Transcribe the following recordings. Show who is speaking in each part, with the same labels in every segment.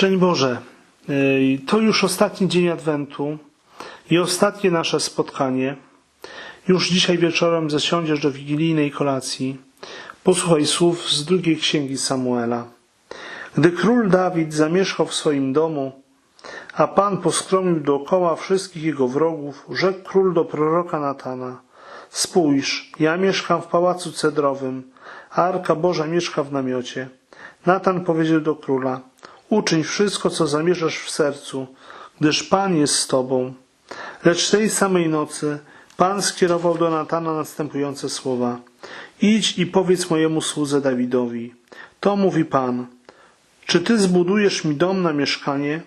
Speaker 1: Szczęść Boże, Ej, to już ostatni dzień Adwentu i ostatnie nasze spotkanie. Już dzisiaj wieczorem zasiądziesz do wigilijnej kolacji. Posłuchaj słów z drugiej księgi Samuela. Gdy król Dawid zamieszkał w swoim domu, a Pan poskromił dookoła wszystkich jego wrogów, rzekł król do proroka Natana. Spójrz, ja mieszkam w pałacu cedrowym, a Arka Boża mieszka w namiocie. Natan powiedział do króla, uczyń wszystko, co zamierzasz w sercu, gdyż Pan jest z tobą. Lecz tej samej nocy Pan skierował do Natana następujące słowa. Idź i powiedz mojemu słudze Dawidowi. To mówi Pan. Czy ty zbudujesz mi dom na mieszkanie?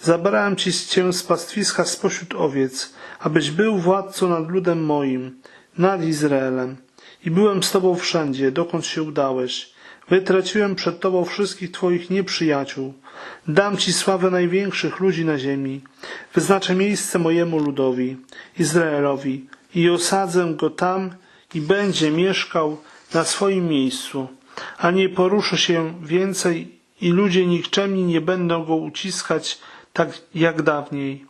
Speaker 1: Zabrałem ci cię z pastwiska spośród owiec, abyś był władcą nad ludem moim, nad Izraelem. I byłem z tobą wszędzie, dokąd się udałeś. Wytraciłem przed tobą wszystkich twoich nieprzyjaciół. Dam ci sławę największych ludzi na ziemi. Wyznaczę miejsce mojemu ludowi, Izraelowi, i osadzę go tam i będzie mieszkał na swoim miejscu, a nie poruszy się więcej i ludzie nikczemni nie będą go uciskać tak jak dawniej.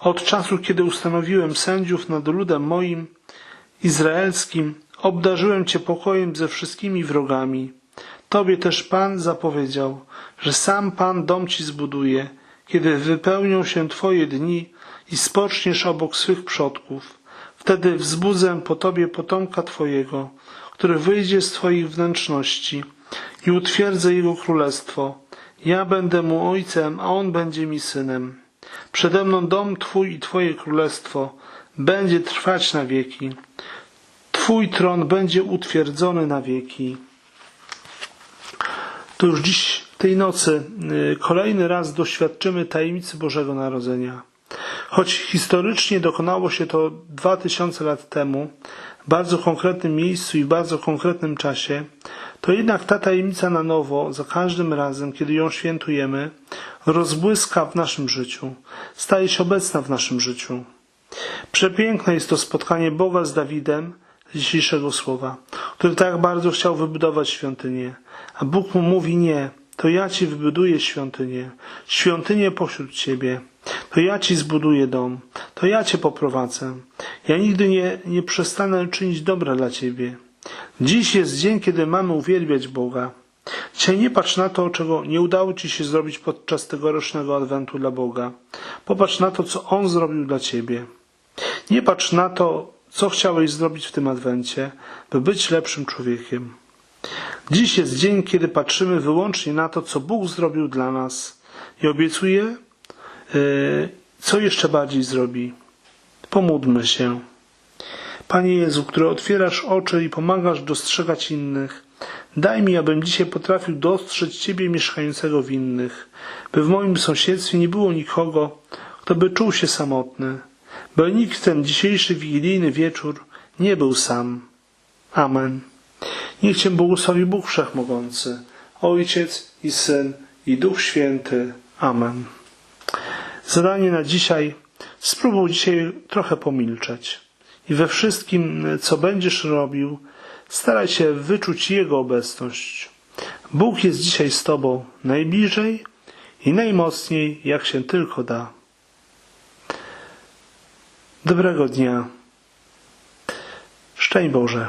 Speaker 1: Od czasu, kiedy ustanowiłem sędziów nad ludem moim, izraelskim, obdarzyłem Cię pokojem ze wszystkimi wrogami. Tobie też Pan zapowiedział, że sam Pan dom Ci zbuduje, kiedy wypełnią się Twoje dni i spoczniesz obok swych przodków. Wtedy wzbudzę po Tobie potomka Twojego, który wyjdzie z Twoich wnętrzności i utwierdzę Jego królestwo. Ja będę mu ojcem, a on będzie mi synem. Przede mną dom Twój i Twoje królestwo będzie trwać na wieki. Twój tron będzie utwierdzony na wieki. To już dziś, tej nocy, y, kolejny raz doświadczymy tajemnicy Bożego Narodzenia. Choć historycznie dokonało się to dwa tysiące lat temu, w bardzo konkretnym miejscu i w bardzo konkretnym czasie, to jednak ta tajemnica na nowo, za każdym razem, kiedy ją świętujemy, rozbłyska w naszym życiu, staje się obecna w naszym życiu. Przepiękne jest to spotkanie Boga z Dawidem dzisiejszego słowa, który tak bardzo chciał wybudować świątynię, a Bóg mu mówi nie, to ja ci wybuduję świątynię, świątynię pośród ciebie, to ja ci zbuduję dom, to ja cię poprowadzę. Ja nigdy nie, nie przestanę czynić dobra dla ciebie. Dziś jest dzień, kiedy mamy uwielbiać Boga. Dzisiaj nie patrz na to, czego nie udało ci się zrobić podczas tegorocznego adwentu dla Boga. Popatrz na to, co On zrobił dla ciebie. Nie patrz na to, co chciałeś zrobić w tym adwencie, by być lepszym człowiekiem. Dziś jest dzień, kiedy patrzymy wyłącznie na to, co Bóg zrobił dla nas i obiecuje, yy, co jeszcze bardziej zrobi. Pomódlmy się. Panie Jezu, który otwierasz oczy i pomagasz dostrzegać innych, daj mi, abym dzisiaj potrafił dostrzec Ciebie mieszkającego w innych, by w moim sąsiedztwie nie było nikogo, kto by czuł się samotny, by nikt ten dzisiejszy wigilijny wieczór nie był sam. Amen. Niech Cię błogosławi Bóg Wszechmogący, Ojciec i Syn i Duch Święty. Amen. Zadanie na dzisiaj. Spróbuj dzisiaj trochę pomilczeć i we wszystkim, co będziesz robił, staraj się wyczuć Jego obecność. Bóg jest dzisiaj z Tobą najbliżej i najmocniej, jak się tylko da. Dobrego dnia. Szczęść Boże.